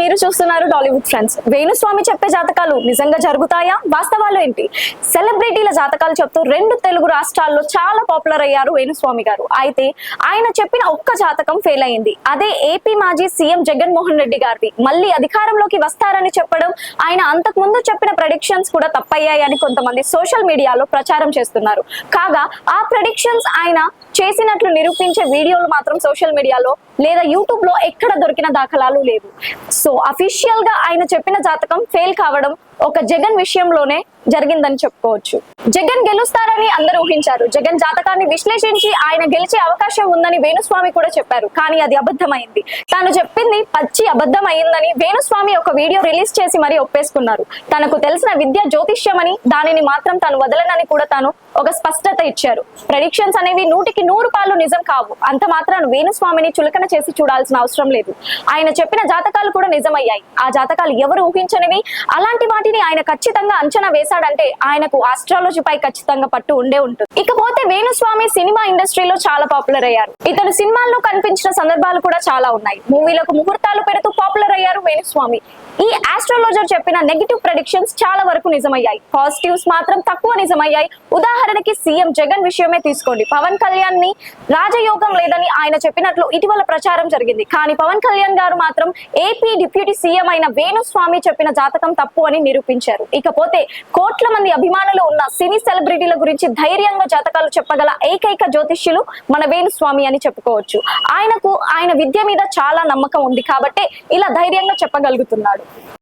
మీరు చూస్తున్నారు టాలీవుడ్ ఫ్రెండ్స్ వేణుస్వామి చెప్పే జాతకాలు నిజంగా జరుగుతాయా? వాస్తవాలు ఏంటి? సెలబ్రిటీల జాతకాలు చెప్తూ రెండు తెలుగు రాష్ట్రాల్లో చాలా పాపులర్ అయ్యారు వేణుస్వామి గారు. అయితే ఆయన చెప్పిన ఒక్క జాతకం ఫెయిల్ అయింది. అదే ఏపీ మాజీ సీఎం జగన్మోహన్ రెడ్డి గారిది. మళ్ళీ అధికారంలోకి వస్తారని చెప్పడం ఆయన అంతకు ముందు చెప్పిన ప్రొడిక్షన్స్ కూడా తప్పయ్యాయని కొంతమంది సోషల్ మీడియాలో ప్రచారం చేస్తున్నారు. కాగా ఆ ప్రొడిక్షన్స్ ఆయన చేసినట్లు నిరూపించే వీడియోలు మాత్రం సోషల్ మీడియాలో లేదా యూట్యూబ్లో ఎక్కడ దొరికిన దాఖలాలు లేవు. సో అఫీషియల్గా ఆయన చెప్పిన జాతకం ఫెయిల్ కావడం ఒక జగన్ విషయంలోనే జరిగిందని చెప్పుకోవచ్చు. జగన్ గెలుస్తారని అందరూ ఊహించారు. జగన్ జాతకాన్ని విశ్లేషించి ఆయన గెలిచే అవకాశం ఉందని వేణుస్వామి కూడా చెప్పారు. కానీ అది అబద్ధమైంది. తాను చెప్పింది పచ్చి అబద్ధం అయిందని వేణుస్వామి ఒక వీడియో రిలీజ్ చేసి మరీ ఒప్పేసుకున్నారు. తనకు తెలిసిన విద్య జ్యోతిష్యమని దానిని మాత్రం తాను వదలనని కూడా తాను ఒక స్పష్టత ఇచ్చారు. ప్రెడిక్షన్స్ అనేవి నూటికి నూరు పాలు నిజం కావు. అంత మాత్రాన వేణుస్వామిని చులకన చేసి చూడాల్సిన అవసరం లేదు. ఆయన చెప్పిన జాతకాలు కూడా నిజమయ్యాయి. ఆ జాతకాలు ఎవరు ఊహించనివి? అలాంటి వాటిని ఆయన ఖచ్చితంగా అంచనా వేశాడంటే ఆయనకు ఆస్ట్రాలజీపై ఖచ్చితంగా పట్టు ఉండే ఉంటుంది. ఇకపోతే వేణుస్వామి సినిమా ఇండస్ట్రీలో చాలా పాపులర్ అయ్యారు. ఇతను సినిమాల్లో కనిపించిన సందర్భాలు కూడా చాలా ఉన్నాయి. మూవీలకు ముహూర్తాలు పెడుతూ పాపులర్ అయ్యారు వేణుస్వామి. ఈ ఆస్ట్రాలజర్ చెప్పిన నెగిటివ్ ప్రెడిక్షన్స్ చాలా వరకు నిజమయ్యాయి. పాజిటివ్స్ మాత్రం తక్కువ నిజమయ్యాయి. ఉదాహరణ ఉదాహరణకి సీఎం జగన్ విషయమే తీసుకోండి. పవన్ కళ్యాణ్ని రాజయోగం లేదని ఆయన చెప్పినట్లు ఇటీవల ప్రచారం జరిగింది. కానీ పవన్ కళ్యాణ్ గారు మాత్రం ఏపీ డిప్యూటీ సీఎం అయిన వేణుస్వామి చెప్పిన జాతకం తప్పు అని నిరూపించారు. ఇకపోతే కోట్ల మంది అభిమానులు ఉన్న సినీ సెలబ్రిటీల గురించి ధైర్యంగా జాతకాలు చెప్పగల ఏకైక జ్యోతిష్యులు మన వేణుస్వామి అని చెప్పుకోవచ్చు. ఆయనకు ఆయన విద్య మీద చాలా నమ్మకం ఉంది కాబట్టి ఇలా ధైర్యంగా చెప్పగలుగుతున్నాడు.